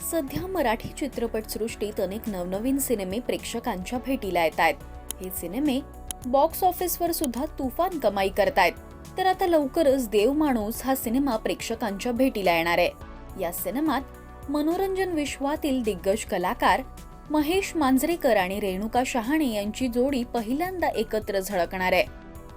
सध्या मराठी चित्रपटसृष्टीत अनेक नवनवीन सिनेमे प्रेक्षकांच्या भेटीला येत आहेत हे सिनेमे बॉक्स ऑफिसवर सुद्धा तुफान कमाई करतायत. तर आता लवकरच देव माणूस हा सिनेमा प्रेक्षकांच्या भेटीला येणार आहे. या सिनेमात मनोरंजन विश्वातील दिग्गज कलाकार महेश मांजरेकर आणि रेणुका शहाणे यांची जोडी पहिल्यांदा एकत्र झळकणार आहे.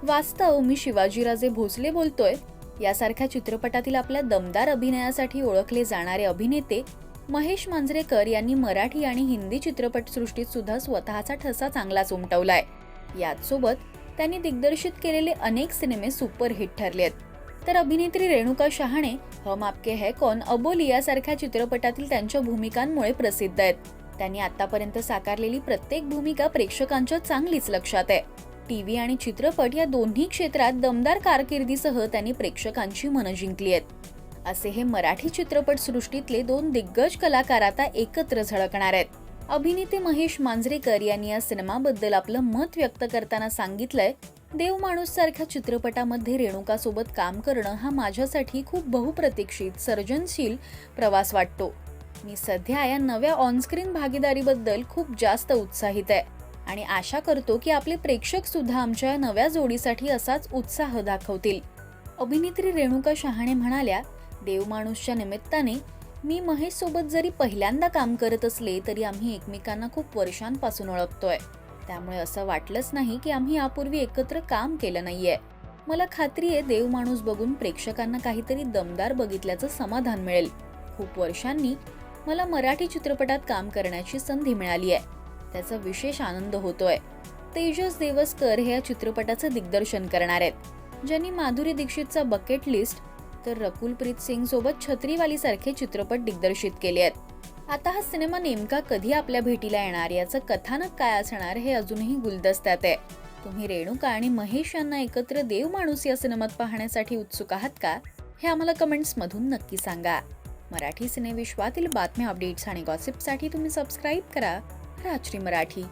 वास्तव मी शिवाजीराजे भोसले बोलतोय. यासारख्या चित्रपटातील आपल्या दमदार अभिनयासाठी ओळखले जाणारे अभिनेते महेश मांजरेकर यांनी मराठी आणि हिंदी चित्रपटसृष्टीत सुद्धा स्वतःचा ठसा चांगलाच उमटवलाय याचसोबत त्यांनी दिग्दर्शित केलेले अनेक सिनेमे सुपरहिट ठरले आहेत तर अभिनेत्री रेणुका शहाणे हम आपके है कौन अबोली यासारख्या चित्रपटातील त्यांच्या भूमिकांमुळे प्रसिद्ध आहेत. त्यांनी आतापर्यंत साकारलेली प्रत्येक भूमिका प्रेक्षकांच्या चांगलीच लक्षात आहे. टीव्ही आणि चित्रपट या दोन्ही क्षेत्रात दमदार कारकिर्दीसह त्यांनी प्रेक्षकांची मनं जिंकली आहेत. असे हे मराठी चित्रपटसृष्टीतले दोन दिग्गज कलाकार आता एकत्र झळकणार आहेत. अभिनेते महेश मांजरेकर यांनी या सिनेमाबद्दल आपलं मत व्यक्त करताना सांगितलंय देव माणूस सारख्या चित्रपटामध्ये रेणुकासोबत काम करणं हा माझ्यासाठी खूप बहुप्रतीक्षित सर्जनशील प्रवास वाटतो. मी सध्या या नव्या ऑनस्क्रीन भागीदारीबद्दल खूप जास्त उत्साहित आहे आणि आशा करतो की आपले प्रेक्षक सुद्धा आमच्या या नव्या जोडीसाठी असाच उत्साह दाखवतील. अभिनेत्री रेणुका शहाणे म्हणाल्या देवमाणूसच्या निमित्ताने मी महेशसोबत जरी पहिल्यांदा काम करत असले तरी आम्ही एकमेकांना खूप वर्षांपासून ओळखतोय. त्यामुळे असं वाटलंच नाही की आम्ही यापूर्वी एकत्र काम केलं नाहीये. मला खात्री आहे देव माणूस बघून प्रेक्षकांना काहीतरी दमदार बघितल्याचं समाधान मिळेल. खूप वर्षांनी मला मराठी चित्रपटात काम करण्याची संधी मिळाली आहे त्याचा विशेष आनंद होतोय. तेजस देवस्कर हे या चित्रपटाचं दिग्दर्शन करणार आहेत. ज्यांनी माधुरी दीक्षितचा बकेट लिस्ट तर रकुल प्रीत सिंग सोबत छत्रीवाली सारखे चित्रपट दिग्दर्शित केले आहेत. आता हा सिनेमा नेमका कधी आपल्या भेटीला येणार? याचं कथानक काय असणार हे अजूनही गुलदस्त्यात आहे. तुम्ही रेणुका आणि महेश यांना एकत्र देव माणूस या सिनेमात पाहण्यासाठी उत्सुक आहात का? हे आम्हाला कमेंट्समधून नक्की सांगा. मराठी सिनेविश्वातील बातम्या अपडेट्स आणि गॉसिपसाठी तुम्ही सबस्क्राईब करा. राजश्री मराठी.